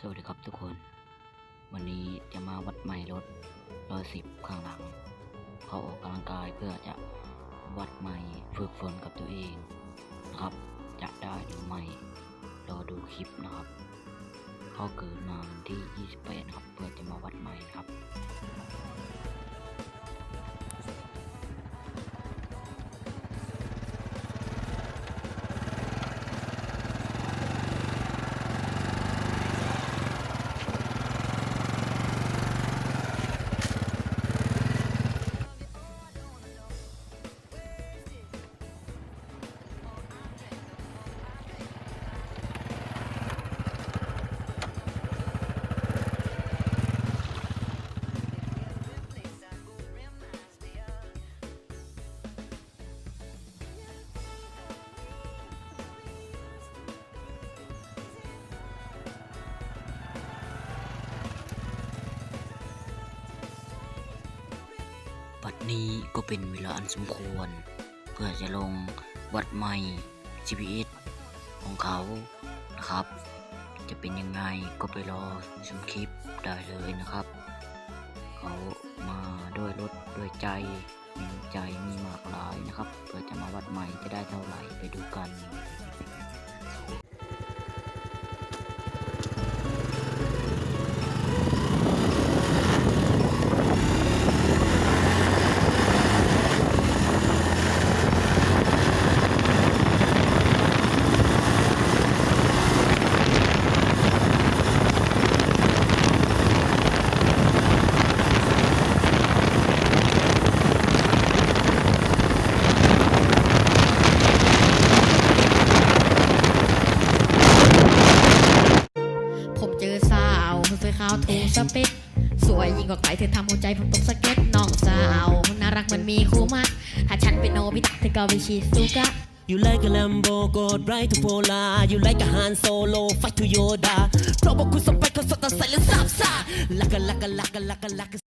สวัสดีครับทุกคน วันนี้จะมาวัดใหม่รถร้อยสิบข้างหลัง เขาออกกำลังกายเพื่อจะวัดใหม่ฝึกฝนกับตัวเองนะครับ จะได้หรือไม่รอดูคลิปนะครับ เขาเกิดมาวันที่ 28 ครับเพื่อจะมา บัดนี้ก็เป็นเวลาอันสมควร เพื่อจะลงวัดใหม่ GPS ของเขานะครับ จะเป็นยังไงก็ไปรอชมคลิปได้เลยนะครับ เขามาด้วยรถด้วยใจมีใจมีมากหลายนะครับ เพื่อจะมาวัดใหม่จะได้เท่าไหร่ไปดูกัน วยขาวถูกสเปคสวยยิ่งกว่าใครเธอทำหัวใจผมตกสะเก็ดน้องสาวน่ารักมันมีคู่มัดถ้าฉันเป็นโนบิตะเธอก็เป็นชิซูกะ You like a Lambo, go right to Pola. You like a Han Solo, fight to Yoda. Robo Kusampai Kasata, silence, sapsa. Laka, laka, laka, laka, laka.